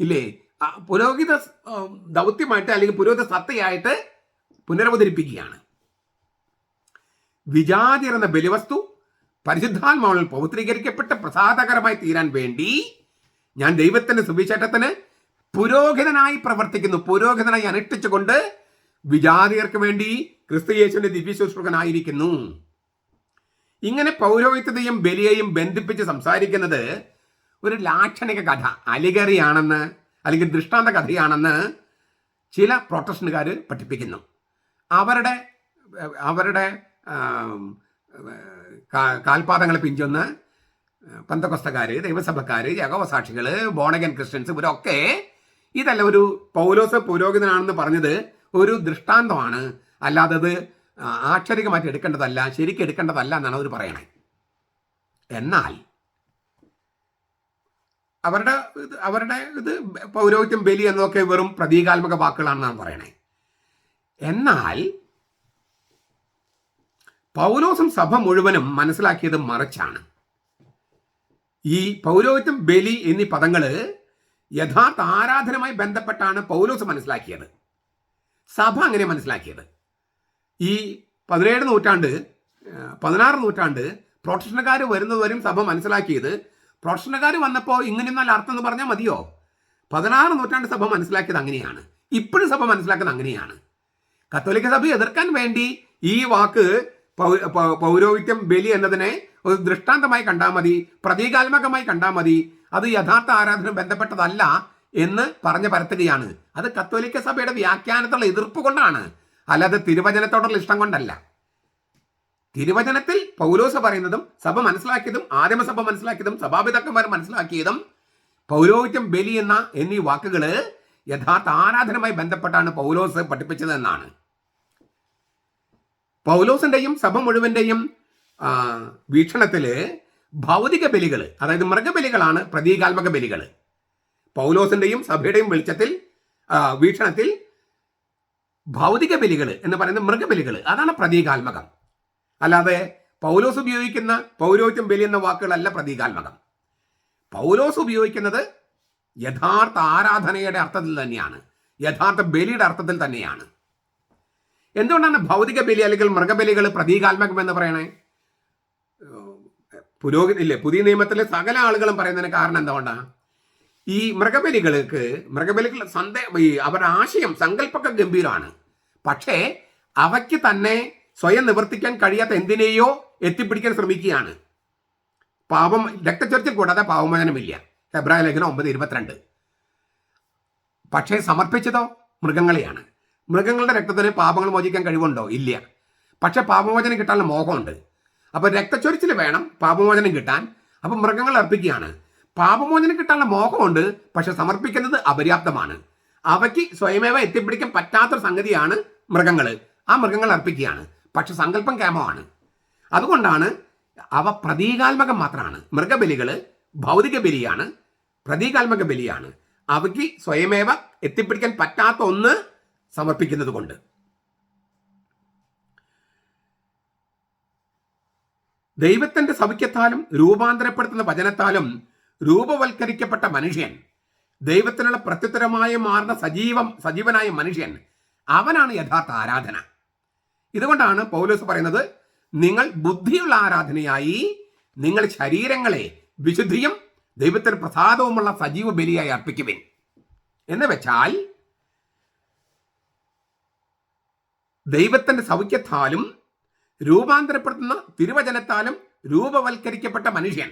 ഇല്ലേ? പുരോഹിത ദൗത്യമായിട്ട് അല്ലെങ്കിൽ പുരോഹിത സത്തയായിട്ട് പുനരവതരിപ്പിക്കുകയാണ്. വിജാതിർ എന്ന ബലിവസ്തു പരിശുദ്ധാത്മാവിൽ പൗത്രീകരിക്കപ്പെട്ട് പ്രസാദകരമായി തീരാൻ വേണ്ടി ഞാൻ ദൈവത്തിന്റെ സുവിശേഷത്തിന് പുരോഹിതനായി പ്രവർത്തിക്കുന്നു. പുരോഹിതനായി അനുഷ്ഠിച്ചുകൊണ്ട് വിജാതിയർക്ക് വേണ്ടി ക്രിസ്തു യേശുവിന്റെ ദിവ്യശുശ്രൂഷകനായിരിക്കുന്നു. ഇങ്ങനെ പൗരോഹിത്യതയും ബലിയെയും ബന്ധിപ്പിച്ച് സംസാരിക്കുന്നത് ഒരു ലാക്ഷണിക കഥ അലികറിയാണെന്ന് അല്ലെങ്കിൽ ദൃഷ്ടാന്ത കഥയാണെന്ന് ചില പ്രൊട്ടസ്റ്റന്റുകാർ പഠിപ്പിക്കുന്നു. അവരുടെ അവരുടെ കാൽപാദങ്ങളെ പിഞ്ചൊന്ന് പന്തക്കൊസ്തക്കാർ ദൈവസഭക്കാർ യകവസാക്ഷികൾ ബോണഗൻ ക്രിസ്ത്യൻസ് ഇവരൊക്കെ ഇതല്ല ഒരു പൗലോസ പുരോഹിതനാണെന്ന് പറഞ്ഞത് ഒരു ദൃഷ്ടാന്തമാണ്. അല്ലാതെ ആക്ഷരികമായിട്ട് എടുക്കേണ്ടതല്ല ശരിക്കും എടുക്കേണ്ടതല്ല എന്നാണ് അവർ പറയണേ. എന്നാൽ അവരുടെ ഇത് അവരുടെ ഇത് പൗരോഹിത്യം ബലി എന്നൊക്കെ വെറും പ്രതീകാത്മക വാക്കുകളാണെന്നാണ് പറയണേ. എന്നാൽ പൗലോസും സഭ മുഴുവനും മനസ്സിലാക്കിയത് മറിച്ചാണ്. ഈ പൗരോഹിത്യം ബലി എന്നീ പദങ്ങൾ യഥാർത്ഥ ആരാധനമായി ബന്ധപ്പെട്ടാണ് പൗലോസ് മനസ്സിലാക്കിയത്. സഭ അങ്ങനെ മനസ്സിലാക്കിയത്. ഈ പതിനേഴ് നൂറ്റാണ്ട് പതിനാറ് നൂറ്റാണ്ട് പ്രൊട്ടക്ഷണക്കാർ വരുന്നതുവരും സഭ മനസ്സിലാക്കിയത് പ്രൊട്ടക്ഷണക്കാർ വന്നപ്പോൾ ഇങ്ങനെ നല്ല അർത്ഥം എന്ന് പറഞ്ഞാൽ മതിയോ? പതിനാറ് നൂറ്റാണ്ട് സഭ മനസ്സിലാക്കിയത് അങ്ങനെയാണ്. ഇപ്പോഴും സഭ മനസ്സിലാക്കുന്നത് അങ്ങനെയാണ്. കത്തോലിക്ക സഭ എതിർക്കാൻ വേണ്ടി ഈ വാക്ക് പൗരോഹിത്യം ബലി എന്നതിനെ ഒരു ദൃഷ്ടാന്തമായി കണ്ടാൽ മതി പ്രതീകാത്മകമായി കണ്ടാൽ മതി അത് യഥാർത്ഥ ആരാധന ബന്ധപ്പെട്ടതല്ല എന്ന് പറഞ്ഞു പരത്തുകയാണ്. അത് കത്തോലിക്ക സഭയുടെ വ്യാഖ്യാനത്തുള്ള എതിർപ്പ് കൊണ്ടാണ്. അല്ലാതെ തിരുവചനത്തോടുള്ള ഇഷ്ടം കൊണ്ടല്ല. തിരുവചനത്തിൽ പൗലോസ് പറയുന്നതും സഭ മനസ്സിലാക്കിയതും ആദിമസഭ മനസ്സിലാക്കിയതും സഭാപിതാക്കന്മാർ മനസ്സിലാക്കിയതും പൗരോഹിത്യം ബലി എന്ന എന്നീ വാക്കുകൾ യഥാർത്ഥ ആരാധനമായി ബന്ധപ്പെട്ടാണ് പൗലോസ് പഠിപ്പിച്ചത് എന്നാണ് പൗലോസിന്റെയും സഭ മുഴുവന്റെയും വീക്ഷണത്തിൽ ഭൗതിക ബലികൾ അതായത് മൃഗബലികളാണ് പ്രതീകാത്മക ബലികൾ പൗലോസിന്റെയും സഭയുടെയും വെളിച്ചത്തിൽ വീക്ഷണത്തിൽ ഭൗതിക ബലികൾ എന്ന് പറയുന്ന മൃഗബലികൾ അതാണ് പ്രതീകാത്മകം. അല്ലാതെ പൗലോസ് ഉപയോഗിക്കുന്ന പൗരോഹിത്യം ബലി എന്ന വാക്കുകളല്ല പ്രതീകാത്മകം. പൗലോസ് ഉപയോഗിക്കുന്നത് യഥാർത്ഥ ആരാധനയുടെ അർത്ഥത്തിൽ തന്നെയാണ്. യഥാർത്ഥ ബലിയുടെ അർത്ഥത്തിൽ തന്നെയാണ്. എന്തുകൊണ്ടാണ് ഭൗതിക ബലി അല്ലെങ്കിൽ മൃഗബലികൾ പ്രതീകാത്മകം എന്ന് പറയണേ? പുരോഗതി ഇല്ലേ പുതിയ നിയമത്തിലെ സകല ആളുകളും പറയുന്നതിന് കാരണം എന്തുകൊണ്ടാണ് ഈ മൃഗബലികൾക്ക് മൃഗബലികൾ സന്ദേ ഈ അവരുടെ ആശയം സങ്കല്പൊക്കെ ഗംഭീരമാണ് പക്ഷേ അവയ്ക്ക് തന്നെ സ്വയം നിവർത്തിക്കാൻ കഴിയാത്ത എന്തിനേയോ എത്തിപ്പിടിക്കാൻ ശ്രമിക്കുകയാണ്. പാപം രക്തചൊരിച്ചിൽ കൂടാതെ പാവമോചനമില്ല ഹെബ്രായ ലേഖനം ഒമ്പത് ഇരുപത്തിരണ്ട്. പക്ഷേ സമർപ്പിച്ചതോ മൃഗങ്ങളെയാണ്. മൃഗങ്ങളുടെ രക്തത്തിന് പാപങ്ങൾ മോചിക്കാൻ കഴിവുണ്ടോ? ഇല്ല. പക്ഷെ പാപമോചനം കിട്ടാനുള്ള മോഹമുണ്ട്. അപ്പൊ രക്തച്ചൊരിച്ചിൽ വേണം പാപമോചനം കിട്ടാൻ. അപ്പൊ മൃഗങ്ങൾ അർപ്പിക്കുകയാണ്. പാപമോചനം കിട്ടാനുള്ള മോഹമുണ്ട് പക്ഷെ സമർപ്പിക്കുന്നത് അപര്യാപ്തമാണ്. അവയ്ക്ക് സ്വയമേവ എത്തിപ്പിടിക്കാൻ പറ്റാത്തൊരു സംഗതിയാണ് മൃഗങ്ങൾ ആ മൃഗങ്ങൾ അർപ്പിക്കുകയാണ് പക്ഷെ സങ്കല്പം കേമമാണ്. അതുകൊണ്ടാണ് അവ പ്രതീകാത്മകം മാത്രമാണ്. മൃഗബലികൾ ഭൗതിക ബലിയാണ് പ്രതീകാത്മക ബലിയാണ്. അവയ്ക്ക് സ്വയമേവ എത്തിപ്പിടിക്കാൻ പറ്റാത്ത ഒന്ന് സമർപ്പിക്കുന്നത് കൊണ്ട് ദൈവത്തിന്റെ സൗഖ്യത്താലും രൂപാന്തരപ്പെടുത്തുന്ന വചനത്താലും രൂപവൽക്കരിക്കപ്പെട്ട മനുഷ്യൻ ദൈവത്തിനുള്ള പ്രത്യുത്തരമായി മാറുന്ന സജീവം സജീവനായ മനുഷ്യൻ അവനാണ് യഥാർത്ഥ ആരാധന. ഇതുകൊണ്ടാണ് പൗലോസ് പറയുന്നത് നിങ്ങൾ ബുദ്ധിയുള്ള ആരാധനയായി നിങ്ങൾ ശരീരങ്ങളെ വിശുദ്ധിയും ദൈവത്തിന് പ്രസാദവുമുള്ള സജീവ ബലിയായി അർപ്പിക്കുവിൻ. എന്ന് വെച്ചാൽ ദൈവത്തിന്റെ സൗഖ്യത്താലും രൂപാന്തരപ്പെടുത്തുന്ന തിരുവചനത്താലും രൂപവൽക്കരിക്കപ്പെട്ട മനുഷ്യൻ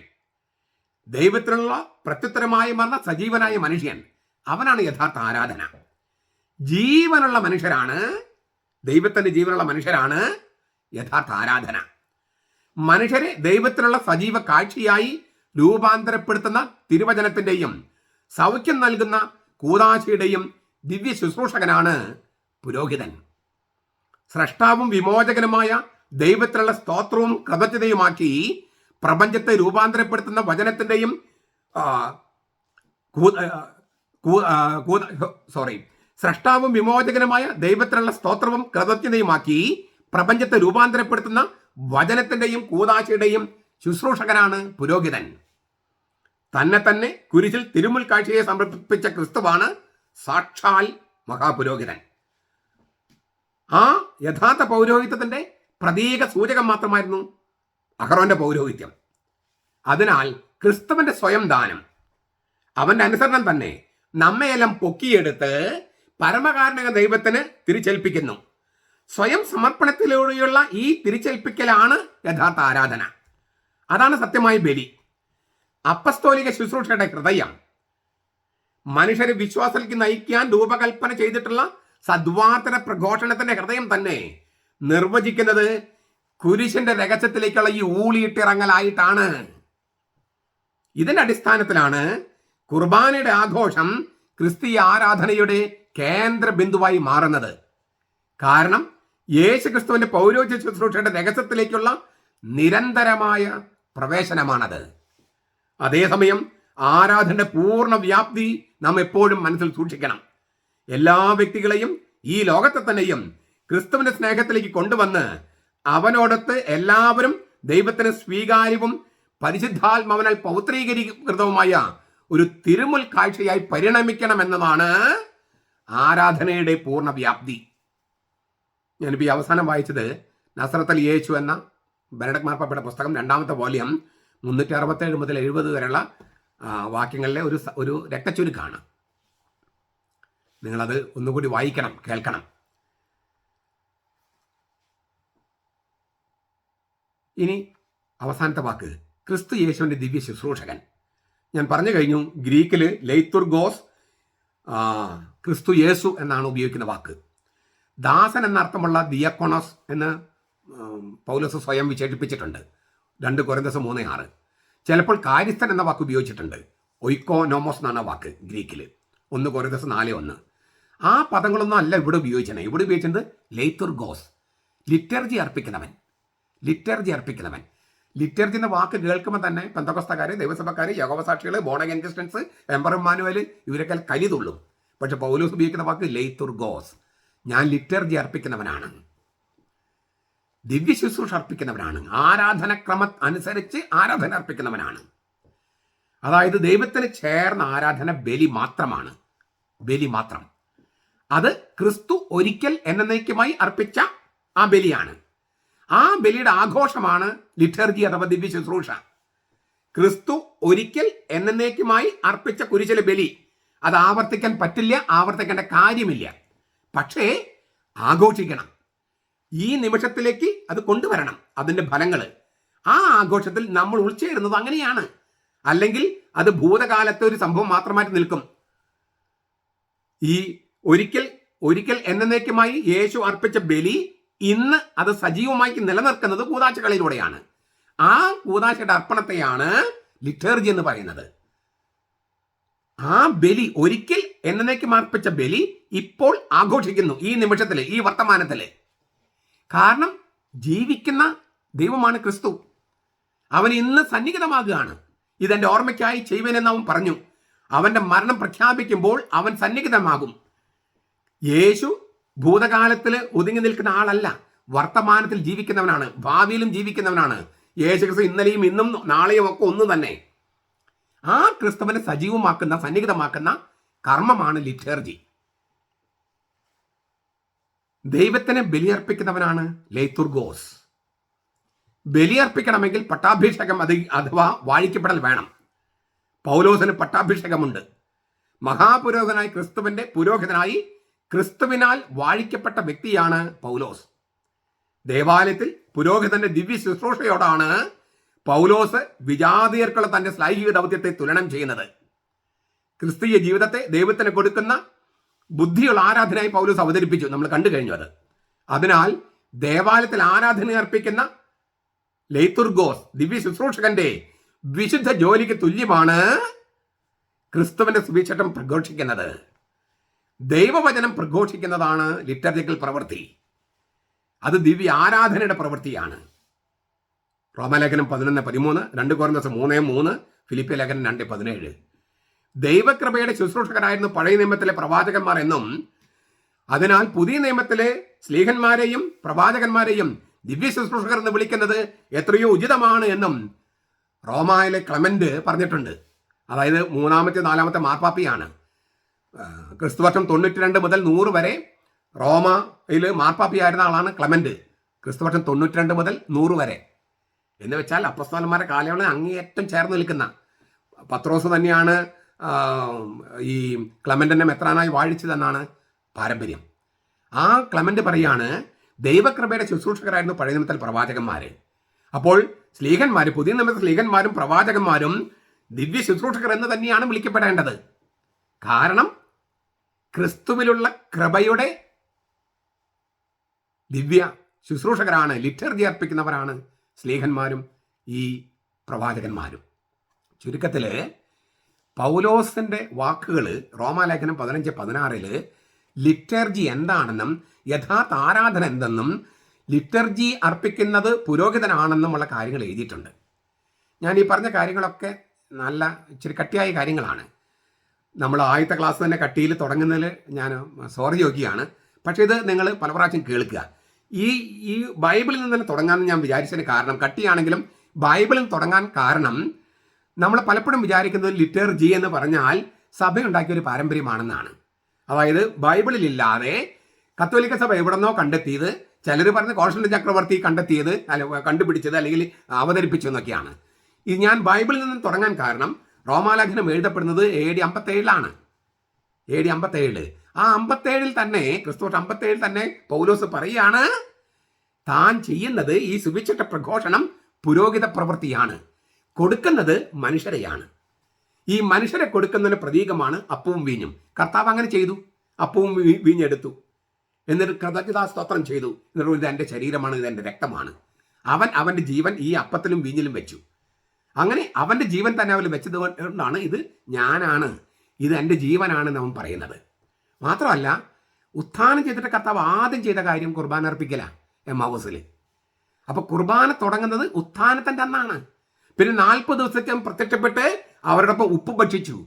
ദൈവത്തിനുള്ള പ്രത്യുത്തരമായി മറന്ന സജീവനായ മനുഷ്യൻ. അവനാണ് യഥാർത്ഥ ആരാധന. ജീവനുള്ള മനുഷ്യരാണ് ദൈവത്തിന്റെ ജീവനുള്ള മനുഷ്യരാണ് യഥാർത്ഥ ആരാധന. മനുഷ്യരെ ദൈവത്തിനുള്ള സജീവ കാഴ്ചയായി രൂപാന്തരപ്പെടുത്തുന്ന തിരുവചനത്തിന്റെയും സൗഖ്യം നൽകുന്ന കൂതാശിയുടെയും ദിവ്യ ശുശ്രൂഷകനാണ് പുരോഹിതൻ. സ്രഷ്ടാവും വിമോചകനുമായ ദൈവത്തിലുള്ള സ്തോത്രവും കൃതജ്ഞതയുമാക്കി പ്രപഞ്ചത്തെ രൂപാന്തരപ്പെടുത്തുന്ന വചനത്തിന്റെയും സോറി സ്രഷ്ടാവും വിമോചകനുമായ ദൈവത്തിനുള്ള സ്തോത്രവും കൃതജ്ഞതയുമാക്കി പ്രപഞ്ചത്തെ രൂപാന്തരപ്പെടുത്തുന്ന വചനത്തിന്റെയും കൂതാശയുടെയും ശുശ്രൂഷകനാണ് പുരോഹിതൻ. തന്നെ തന്നെ കുരിശിൽ തിരുമുൽ കാഴ്ചയെ സമർപ്പിച്ച ക്രിസ്തുവാണ് സാക്ഷാൽ മഹാപുരോഹിതൻ. ആ യഥാർത്ഥ പൗരോഹിത്യത്തിന്റെ പ്രതീക സൂചകം മാത്രമായിരുന്നു അഹറോന്റെ പൗരോഹിത്യം. അതിനാൽ ക്രിസ്തുവിന്റെ സ്വയം ദാനം. അവന്റെ അനുസരണം തന്നെ നമ്മയെല്ലാം പൊക്കിയെടുത്ത് പരമകാരണക ദൈവത്തിന് തിരിച്ചേൽപ്പിക്കുന്നു. സ്വയം സമർപ്പണത്തിലൂടെയുള്ള ഈ തിരിച്ചേൽപ്പിക്കലാണ് യഥാർത്ഥ ആരാധന. അതാണ് സത്യമായ ബലി. അപ്പസ്തോലിക ശുശ്രൂഷയുടെ ഹൃദയം. മനുഷ്യരെ വിശ്വാസത്തിലേക്ക് നയിക്കാൻ രൂപകൽപ്പന ചെയ്തിട്ടുള്ള സദ്വാർത്തന പ്രഘോഷണത്തിന്റെ ഹൃദയം തന്നെ നിർവചിക്കുന്നത് കുരിശിന്റെ രഹസ്യത്തിലേക്കുള്ള ഈ ഊളിയിട്ടിറങ്ങലായിട്ടാണ്. ഇതിന്റെ അടിസ്ഥാനത്തിലാണ് കുർബാനയുടെ ആഘോഷം ക്രിസ്തീയ ആരാധനയുടെ കേന്ദ്ര ബിന്ദുവായി മാറുന്നത്. കാരണം യേശു ക്രിസ്തുവിന്റെ പൗരോജ്യ ശുശ്രൂഷയുടെ രഹസ്യത്തിലേക്കുള്ള നിരന്തരമായ പ്രവേശനമാണത്. അതേസമയം ആരാധനയുടെ പൂർണ വ്യാപ്തി നാം എപ്പോഴും മനസ്സിൽ സൂക്ഷിക്കണം. എല്ലാ വ്യക്തികളെയും ഈ ലോകത്തെ തന്നെയും ക്രിസ്തുവിന്റെ സ്നേഹത്തിലേക്ക് കൊണ്ടുവന്ന് അവനോടൊത്ത് എല്ലാവരും ദൈവത്തിന് സ്വീകാര്യവും പരിശുദ്ധാത്മാവനാൽ പൗത്രീകരികൃതവുമായ ഒരു തിരുമുൽ കാഴ്ചയായി പരിണമിക്കണമെന്നതാണ് ആരാധനയുടെ പൂർണ വ്യാപ്തി. ഞാനിപ്പോൾ ഈ അവസാനം വായിച്ചത് നസ്രത്തൽ യേശു എന്ന ബെനഡക് പുസ്തകം രണ്ടാമത്തെ വോല്യം മുന്നൂറ്റി അറുപത്തേഴ് മുതൽ എഴുപത് വരെയുള്ള വാക്യങ്ങളിലെ ഒരു ഒരു രക്തച്ചുരുക്കാണ്. നിങ്ങളത് ഒന്നുകൂടി വായിക്കണം കേൾക്കണം. ഇനി അവസാനത്തെ വാക്ക്. ക്രിസ്തു യേശുവിന്റെ ദിവ്യ ശുശ്രൂഷകൻ. ഞാൻ പറഞ്ഞു കഴിഞ്ഞു ഗ്രീക്കിൽ ലൈത്തുർഗോസ് ക്രിസ്തു യേശു എന്നാണ് ഉപയോഗിക്കുന്ന വാക്ക്. ദാസൻ എന്നർത്ഥമുള്ള ദിയക്കോണോസ് എന്ന് പൗലോസ് സ്വയം വിശേഷിപ്പിച്ചിട്ടുണ്ട്. രണ്ട് കൊരന്തസ് മൂന്ന് ആറ്. ചിലപ്പോൾ കാര്യസ്ഥൻ എന്ന വാക്ക് ഉപയോഗിച്ചിട്ടുണ്ട്. ഒയ്ക്കോനോമോസ് എന്നാണ് വാക്ക് ഗ്രീക്കിൽ ഒന്ന് കൊരന്തസ് നാല് ഒന്ന്. ആ പദങ്ങളൊന്നും അല്ല ഇവിടെ ഉപയോഗിച്ചത്. ഇവിടെ ഉപയോഗിച്ചത് ലൈത്തുർഗോസ്. ലിറ്റർജി അർപ്പിക്കുന്നവൻ. ലിറ്റർജി അർപ്പിക്കുന്നവൻ ലിറ്റർജി എന്ന വാക്ക് കേൾക്കുമ്പോൾ തന്നെ പെന്തകസ്തക്കാർ ദൈവസഭക്കാർ യോഗവസാക്ഷികൾ ബോണഗൻ ക്രിസ്ത്യൻസ് എംബർ മാനുവൽ ഇവരൊക്കെ കലി തുള്ളും. പക്ഷെ പൗലൂസ് ഉപയോഗിക്കുന്ന വാക്ക് ലെയ്ത്തുർഗോസ് ഞാൻ ലിറ്റർജി അർപ്പിക്കുന്നവനാണ്. ദിവ്യ ശുശ്രൂഷ അർപ്പിക്കുന്നവനാണ്. ആരാധനക്രമ അനുസരിച്ച് ആരാധന അർപ്പിക്കുന്നവനാണ്. അതായത് ദൈവത്തിന് ചേർന്ന ആരാധന ബലി മാത്രമാണ്. ബലി മാത്രം. അത് ക്രിസ്തു ഒരിക്കൽ എന്നേക്കുമായി അർപ്പിച്ച ആ ബലിയാണ്. ആ ബലിയുടെ ആഘോഷമാണ് ലിറ്റർജി അഥവാ ദിവ്യ ശുശ്രൂഷ. ക്രിസ്തു ഒരിക്കൽ എന്നേക്കുമായി അർപ്പിച്ച കുരിശിലെ ബലി. അത് ആവർത്തിക്കാൻ പറ്റില്ല ആവർത്തിക്കേണ്ട കാര്യമില്ല. പക്ഷേ ആഘോഷിക്കണം. ഈ നിമിഷത്തിലേക്ക് അത് കൊണ്ടുവരണം അതിന്റെ ഫലങ്ങൾ ആ ആഘോഷത്തിൽ നമ്മൾ ഉൾച്ചേരുന്നത് അങ്ങനെയാണ്. അല്ലെങ്കിൽ അത് ഭൂതകാലത്തെ ഒരു സംഭവം മാത്രമായിട്ട് നിൽക്കും. ഈ ഒരിക്കൽ ഒരിക്കൽ എന്നേക്കുമായി യേശു അർപ്പിച്ച ബലി ഇന്ന് അത് സജീവമായി നിലനിർത്തുന്നത് കൂതാശകളിലൂടെയാണ്. ആ കൂതാശയുടെ അർപ്പണത്തെയാണ് ലിറ്റേർജി എന്ന് പറയുന്നത്. ആ ബലി ഒരിക്കൽ എന്നേക്ക് മാർപ്പിച്ച ബലി ഇപ്പോൾ ആഘോഷിക്കുന്നു ഈ നിമിഷത്തിൽ ഈ വർത്തമാനത്തിൽ. കാരണം ജീവിക്കുന്ന ദൈവമാണ് ക്രിസ്തു. അവൻ ഇന്ന് സന്നിഹിതമാകുകയാണ്. ഇതെന്റെ ഓർമ്മയ്ക്കായി ചെയ്യുവനെന്ന് അവൻ പറഞ്ഞു. അവന്റെ മരണം പ്രഖ്യാപിക്കുമ്പോൾ അവൻ സന്നിഹിതമാകും. യേശു ഭൂതകാലത്തിൽ ഒതുങ്ങി നിൽക്കുന്ന ആളല്ല. വർത്തമാനത്തിൽ ജീവിക്കുന്നവനാണ്. ഭാവിയിലും ജീവിക്കുന്നവനാണ്. യേശു ക്രിസ്തു ഇന്നലെയും ഇന്നും നാളെയും ഒക്കെ ഒന്ന് തന്നെ. ആ ക്രിസ്തുവിനെ സജീവമാക്കുന്ന സന്നിഹിതമാക്കുന്ന കർമ്മമാണ് ലിറ്റർജി. ദൈവത്തിന് ബലിയർപ്പിക്കുന്നവനാണ് ലേത്തുർഗോസ്. ബലിയർപ്പിക്കണമെങ്കിൽ പട്ടാഭിഷേകം അത് അഥവാ വാഴിക്കപ്പെടൽ വേണം. പൗലോസിന് പട്ടാഭിഷേകമുണ്ട്. മഹാപുരോഹിതനായി ക്രിസ്തുവിന്റെ പുരോഹിതനായി ക്രിസ്തുവിനാൽ വാഴിക്കപ്പെട്ട വ്യക്തിയാണ് പൗലോസ്. ദേവാലയത്തിൽ പുരോഹിതന്റെ ദിവ്യ ശുശ്രൂഷയോടാണ് പൗലോസ് വിജാതീയർക്കുള്ള തന്റെ സ്ലൈഹിക ദൗത്യത്തെ തുലനം ചെയ്യുന്നത്. ക്രിസ്തീയ ജീവിതത്തെ ദൈവത്തിന് കൊടുക്കുന്ന ബുദ്ധിയുള്ള ആരാധനയായി പൗലോസ് അവതരിപ്പിച്ചു. നമ്മൾ കണ്ടു കഴിഞ്ഞു അത്. അതിനാൽ ദേവാലയത്തിൽ ആരാധന അർപ്പിക്കുന്ന ലൈത്തുർഗോസ് ദിവ്യ ശുശ്രൂഷകന്റെ വിശുദ്ധ ജോലിക്ക് തുല്യമാണ് ക്രിസ്തുവിന്റെ സുവിശേഷം പ്രഘോഷിക്കുന്നത്. ദൈവവചനം പ്രഘോഷിക്കുന്നതാണ് ലിറ്റർജിക്കൽ പ്രവൃത്തി. അത് ദിവ്യ ആരാധനയുടെ പ്രവൃത്തിയാണ്. റോമലേഖനം പതിനൊന്ന് പതിമൂന്ന് രണ്ട് കോർന്നസ് മൂന്ന് മൂന്ന് ഫിലിപ്പിയ ലേഖനം രണ്ട് പതിനേഴ്. ദൈവകൃപയുടെ ശുശ്രൂഷകരായിരുന്നു പഴയ നിയമത്തിലെ പ്രവാചകന്മാർ എന്നും അതിനാൽ പുതിയ നിയമത്തിലെ സ്ലീഹന്മാരെയും പ്രവാചകന്മാരെയും ദിവ്യ ശുശ്രൂഷകർ എന്ന് വിളിക്കുന്നത് എത്രയോ ഉചിതമാണ് എന്നും റോമായിലെ ക്ലമന്റ് പറഞ്ഞിട്ടുണ്ട്. അതായത് മൂന്നാമത്തെ നാലാമത്തെ മാർപ്പാപ്പിയാണ്. ക്രിസ്തുവർഷം തൊണ്ണൂറ്റി രണ്ട് മുതൽ നൂറ് വരെ റോമയിൽ മാർപ്പാപ്പിയായിരുന്ന ആളാണ് ക്ലമന്റ് ക്രിസ്തുവർഷം തൊണ്ണൂറ്റി രണ്ട് മുതൽ നൂറ് വരെ. എന്ന് വെച്ചാൽ അപ്രസ്ഥാനന്മാരുടെ കാലയളവിൽ അങ്ങേയറ്റം ചേർന്ന് നിൽക്കുന്ന പത്രോസ് തന്നെയാണ് ഈ ക്ലമന്റിനെ മെത്രാനായി വാഴിച്ചതെന്നാണ് പാരമ്പര്യം. ആ ക്ലമന്റ് പറയാണ് ദൈവകൃപയുടെ ശുശ്രൂഷകരായിരുന്നു പഴയ നിമിത്തൽ പ്രവാചകന്മാരെ. അപ്പോൾ സ്ലീഹന്മാർ പുതിയ നിമിത്ത സ്ലീഹന്മാരും പ്രവാചകന്മാരും ദിവ്യ ശുശ്രൂഷകർ എന്ന് തന്നെയാണ് വിളിക്കപ്പെടേണ്ടത്. കാരണം ക്രിസ്തുവിലുള്ള കൃപയുടെ ദിവ്യ ശുശ്രൂഷകരാണ് ലിറ്റർജി അർപ്പിക്കുന്നവരാണ് സ്ലീഹന്മാരും ഈ പ്രവാചകന്മാരും. ചുരുക്കത്തിൽ പൗലോസിന്റെ വാക്കുകൾ റോമാലേഖനം പതിനഞ്ച് പതിനാറിൽ ലിറ്റർജി എന്താണെന്നും യഥാർത്ഥ ആരാധന എന്തെന്നും ലിറ്റർജി അർപ്പിക്കുന്നത് പുരോഹിതനാണെന്നുമുള്ള കാര്യങ്ങൾ എഴുതിയിട്ടുണ്ട്. ഞാൻ ഈ പറഞ്ഞ കാര്യങ്ങളൊക്കെ നല്ല ഇച്ചിരി കട്ടിയായ കാര്യങ്ങളാണ്. നമ്മൾ ആദ്യത്തെ ക്ലാസ് തന്നെ കട്ടിയിൽ തുടങ്ങുന്നതിൽ ഞാൻ സോറി യോഗിയാണ്. പക്ഷേ ഇത് നിങ്ങൾ പല പ്രാവശ്യം കേൾക്കുക. ഈ ഈ ബൈബിളിൽ നിന്ന് തന്നെ തുടങ്ങാമെന്ന് ഞാൻ വിചാരിച്ചതിന് കാരണം കട്ടിയാണെങ്കിലും ബൈബിളിൽ തുടങ്ങാൻ കാരണം നമ്മൾ പലപ്പോഴും വിചാരിക്കുന്നത് ലിറ്റർജി എന്ന് പറഞ്ഞാൽ സഭയുണ്ടാക്കിയ ഒരു പാരമ്പര്യമാണെന്നാണ്. അതായത് ബൈബിളിലില്ലാതെ കത്തോലിക്ക സഭ എവിടെന്നോ കണ്ടെത്തിയത് ചിലർ പറഞ്ഞ കോഷണ ചക്രവർത്തി കണ്ടെത്തിയത് അല്ല കണ്ടുപിടിച്ചത് അല്ലെങ്കിൽ അവതരിപ്പിച്ചതെന്നൊക്കെയാണ്. ഇത് ഞാൻ ബൈബിളിൽ നിന്ന് തുടങ്ങാൻ കാരണം റോമാലേഖനം എഴുതപ്പെടുന്നത് എ ഡി അമ്പത്തേഴിലാണ്. എ ഡി അമ്പത്തേഴ്. ആ അമ്പത്തേഴിൽ തന്നെ ക്രിസ്തു അമ്പത്തേഴിൽ തന്നെ പൗലോസ് പറയുകയാണ് താൻ ചെയ്യുന്നത് ഈ സുവിശേഷ പ്രഘോഷണം പുരോഹിത പ്രവൃത്തിയാണ്. കൊടുക്കുന്നത് മനുഷ്യരെയാണ്. ഈ മനുഷ്യരെ കൊടുക്കുന്നതിന് പ്രതീകമാണ് അപ്പവും വീഞ്ഞും. കർത്താവ് അങ്ങനെ ചെയ്തു. അപ്പവും വീഞ്ഞെടുത്തു. എന്നിട്ട് കൃതജ്ഞതാ സ്തോത്രം ചെയ്തു. എന്നിട്ട് ഇത് എന്റെ ശരീരമാണ് ഇത് എന്റെ രക്തമാണ്. അവൻ അവന്റെ ജീവൻ ഈ അപ്പത്തിലും വീഞ്ഞിലും വെച്ചു. അങ്ങനെ അവന്റെ ജീവൻ തന്നെ അവൻ വെച്ചത് കൊണ്ടാണ് ഇത് ഞാനാണ്. ഇത് എന്റെ ജീവനാണെന്ന് അവൻ പറയുന്നത്. മാത്രമല്ല ഉത്ഥാനം ചെയ്തിട്ട് കർത്താവ് ആദ്യം ചെയ്ത കാര്യം കുർബാന അർപ്പിക്കല എം ഹൗസിൽ അപ്പോൾ കുർബാന തുടങ്ങുന്നത് ഉത്ഥാനത്തിന്റെ അന്നാണ്. പിന്നെ നാൽപ്പത് ദിവസത്തേക്കും പ്രത്യക്ഷപ്പെട്ട് അവരോടൊപ്പം ഉപ്പ് ഭക്ഷിച്ചു.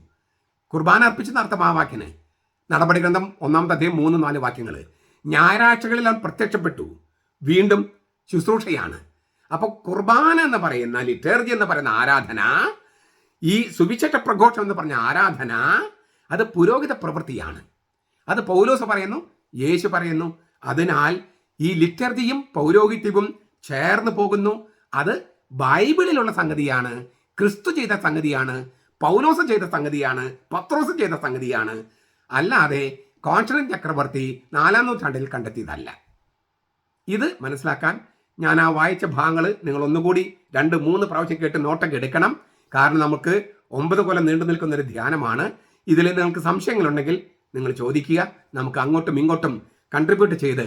കുർബാന അർപ്പിച്ചു നടത്തം ആ വാക്കിന്. നടപടി ഗ്രന്ഥം ഒന്നാമത്തെ അധ്യായം മൂന്ന് നാല് വാക്യങ്ങൾ ഞായറാഴ്ചകളിൽ അവൻ പ്രത്യക്ഷപ്പെട്ടു. വീണ്ടും ശുശ്രൂഷയാണ്. അപ്പോൾ കുർബാന എന്ന് പറയുന്ന ലിറ്റേർജി എന്ന് പറയുന്ന ആരാധന ഈ സുവിശേഷ പ്രഘോഷം എന്ന് പറഞ്ഞ ആരാധന അത് പുരോഹിത പ്രവൃത്തിയാണ്. അത് പൗലോസ് പറയുന്നു യേശു പറയുന്നു. അതിനാൽ ഈ ലിറ്റർജിയും പൗരോഹിത്യവും ചേർന്ന് പോകുന്നു. അത് ബൈബിളിലുള്ള സംഗതിയാണ് ക്രിസ്തു ചെയ്ത സംഗതിയാണ് പൗലോസ് ചെയ്ത സംഗതിയാണ് പത്രോസ് ചെയ്ത സംഗതിയാണ്. അല്ലാതെ കോൺസ്റ്റൻ ചക്രവർത്തി നാലാം നൂറ്റാണ്ടിൽ കണ്ടെത്തിയതല്ല. ഇത് മനസ്സിലാക്കാൻ ഞാൻ ആ വായിച്ച ഭാഗങ്ങൾ നിങ്ങൾ ഒന്നുകൂടി രണ്ട് മൂന്ന് പ്രാവശ്യം കേട്ട് നോട്ടൊക്കെ എടുക്കണം. കാരണം നമുക്ക് ഒമ്പത് കൊല്ലം നീണ്ടു നിൽക്കുന്ന ഒരു ധ്യാനമാണ്. ഇതിൽ നിങ്ങൾക്ക് സംശയങ്ങളുണ്ടെങ്കിൽ നിങ്ങൾ ചോദിക്കുക. നമുക്ക് അങ്ങോട്ടും ഇങ്ങോട്ടും കൺട്രിബ്യൂട്ട് ചെയ്ത്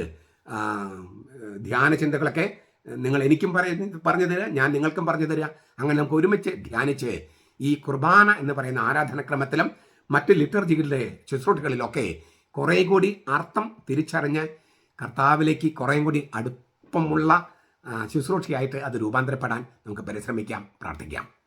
ധ്യാന ചിന്തകളൊക്കെ നിങ്ങൾ എനിക്കും പറ പറഞ്ഞു തരിക ഞാൻ നിങ്ങൾക്കും പറഞ്ഞു തരിക. അങ്ങനെ നമുക്ക് ഒരുമിച്ച് ധ്യാനിച്ച് ഈ കുർബാന എന്ന് പറയുന്ന ആരാധനക്രമത്തിലും മറ്റ് ലിറ്റർജികളുടെ ശുശ്രൂഷകളിലൊക്കെ കുറേ കൂടി അർത്ഥം തിരിച്ചറിഞ്ഞ് കർത്താവിലേക്ക് കുറേ കൂടി അടുപ്പമുള്ള ശുശ്രൂഷയായിട്ട് അത് രൂപാന്തരപ്പെടാൻ നമുക്ക് പരിശ്രമിക്കാം പ്രാർത്ഥിക്കാം.